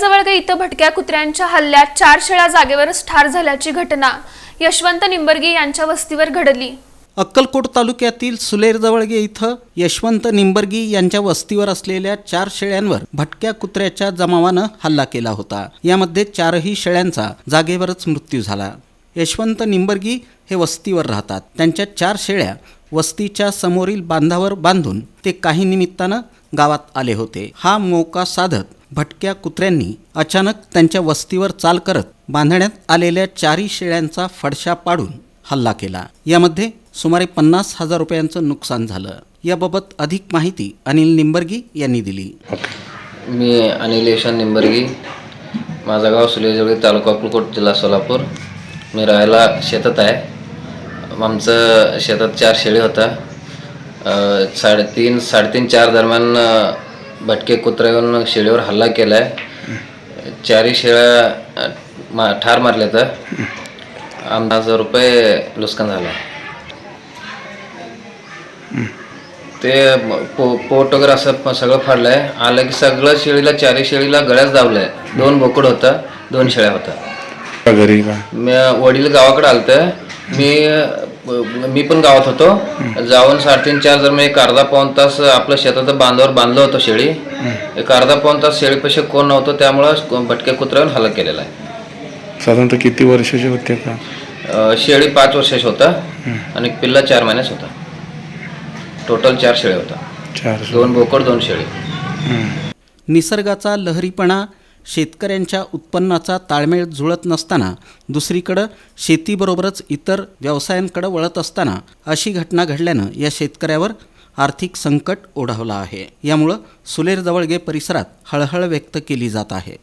जवळगे इथं भटक्या कुत्र्यांच्या हल्ल्यात चार शेळ्या जागेवरच ठार झाल्याची घटना यशवंत निंबर्गी यांच्या वस्तीवर घडली. अक्कलकोट तालुक्यातील सुलेरजवळगे इथं यशवंत निंबर्गी यांच्या वस्तीवर असलेल्या चार शेळ्यांवर भटक्या कुत्र्याच्या जमावानं हल्ला केला होता. यामध्ये चारही शेळ्यांचा जागेवरच मृत्यू झाला. यशवंत निंबर्गी हे वस्तीवर राहतात. त्यांच्या चार शेळ्या वस्तीच्या समोरील बांधावर बांधून ते काही निमित्तानं गावात आले होते. हा मोका साधत भटक्या कुत्र्यांनी अचानक त्यांच्या वस्तीवर चाल करत बांधण्यात आलेल्या चारी शेळ्यांचा फडशा पाडून हल्ला केला. यामध्ये सुमारे पन्नास हजार रुपयांचं नुकसान झालं. याबाबत अधिक माहिती अनिल निंबर्गी यांनी दिली. मी अनिल यशवंत निंबर्गी. माझं गाव सुलेजवळी तालुका अक्कलकोट जिल्हा सोलापूर. मी राहायला शेतात आहे. आमचं शेतात चार शेळी होता. साडेतीन साडेतीन चार दरम्यान भटके कुत्रा येऊन शेळीवर हल्ला केला आहे चारही शेळ्या मा ठार मारल्या तर आम हजार रुपये नुकसान झालं. ते पो पोट वगैरे असं सगळं फाडलंय. आलं की सगळं शेळीला चारही शेळीला गळ्याच दावलंय दोन बोकड होता दोन शेळ्या घरी का? मी वडील गावाकडे आलत. मी मी पण गावात होतो. जाऊन साडेतीन चार जर मी एक अर्धा पाऊन तास आपल्या शेतात बांधावर बांधलं होतं शेळी. एक अर्धा पाऊन तास शेळीपाशी कोण नव्हतं त्यामुळं भटक्या कुत्र्यावर हल्ला केलेला आहे. साधारणतः किती वर्षाचे होते का? अ, शेळी पाच वर्षाची होता आणि पिल्ला चार महिन्याच होता. टोटल चार शेळ्या होता चार दोन बोकड दोन शेळी. निसर्गाचा लहरीपणा शेतकऱ्यांच्या उत्पन्नाचा ताळमेळ जुळत नसताना दुसरीकडं शेतीबरोबरच इतर व्यवसायांकडे वळत असताना अशी घटना घडल्यानं या शेतकऱ्यावर आर्थिक संकट ओढावलं आहे. यामुळं सुलेर जवळगे परिसरात हळहळ व्यक्त केली जात आहे.